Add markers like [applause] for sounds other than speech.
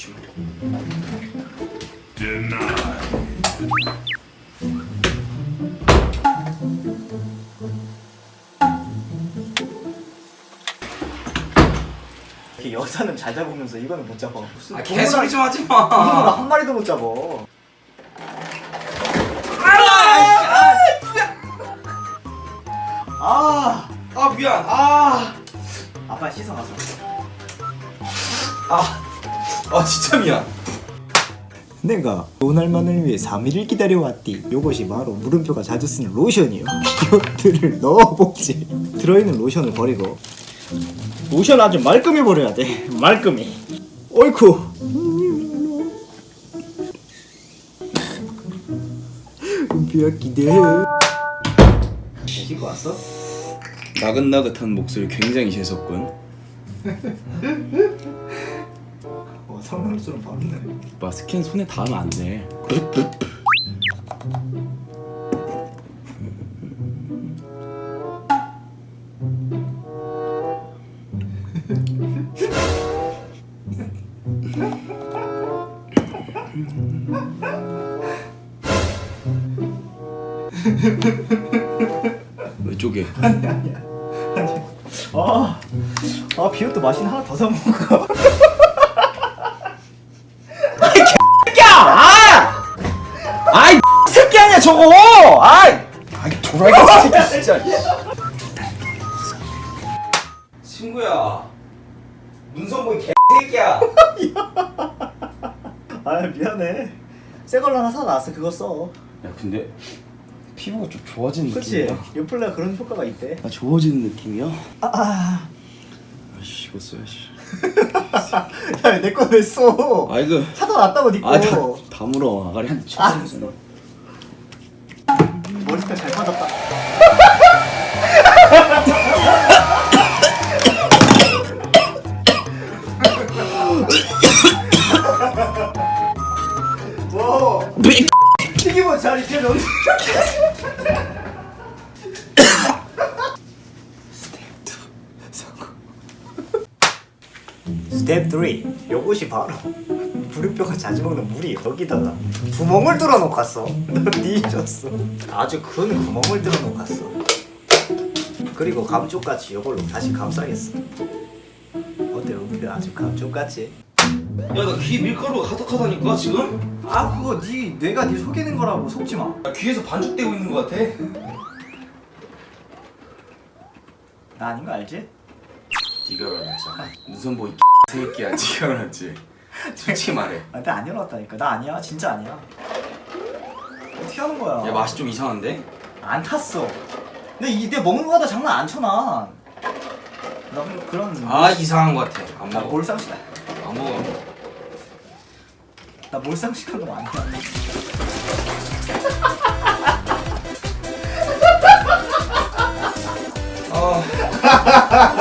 조심. 이렇게 여자는 잘 잡으면서 이거는 못 잡아. 무슨 아 동물아- 개소리 좀 하지 동물아 마. 한 마리도 못 잡아. 아, 아 미안. 아. 아빠 씻어 가서. 아. 아 진짜 미안. 내가 오늘만을 위해 3일을 기다려왔디. 요것이 바로 물음표가 자주 쓰는 로션이요. 이것들을 넣어보지. 들어있는 로션을 버리고 로션 아주 말끔히 버려야 돼. 말끔히. 어이쿠. 은표야 기대해. 씻고 왔어? 나긋나긋한 목소리 굉장히 재밌었군. [laughs] 어, 성남수는 바르네. 오빠 스킨 손에 닿으면 안 돼. 왜 쪼개? 아니 아니야. 아니. 아, 아 비옷도 마신 하나 더 사먹어. 야! 저거! 아이! 아이 도라이 새끼 진짜. 친구야. 문선 보이 개새끼야. [laughs] 아 미안해. 새 걸로 하나 사놨어. 그거 써. 야 근데 피부가 좀 좋아지는? 느낌이야. 연플레가 그런 효과가 있대. 아 좋아지는 느낌이야? 아, 아. 아씨 이거 써야지. 야, 내 거 왜 써? 아 이거 사다 놨다고 니 거. 아다 다 물어 아가리 한 아. 머리카락 잘 빠졌다. 와, 튀김옷 잘 입혀 너. 스텝 3 요것이 바로 부르뼈가 자주 먹는 물이 여기다가 구멍을 뚫어 놓고 왔어 [laughs] 너 뒤졌어 아주 큰 구멍을 뚫어 놓고 왔어 그리고 감쪽같이 요걸로 다시 감싸겠어 어때 은필 아주 감쪽같이 야나 귀 밀가루가 가득하다니까 지금? 아 그거 네 내가 네 속이는 거라고 속지 마 야, 귀에서 반죽되고 있는 것 같아. 나 아닌 거 알지? 네가 그러지. 문선 보이 새끼야. [laughs] 네가 그러지. 솔직히 네. 말해. 아, 근데 안 열었다니까. 나 아니야. 진짜 아니야. 어떻게 하는 거야? 얘 맛이 좀 이상한데? 안 탔어. 근데 이내 먹는 거다 장난 안 쳐나. 나 그런- 아, 그런 이상한 거 같아. 안 먹어. 몰상식 안 먹어. 나 몰상식한 거 아니야. 아 [laughs]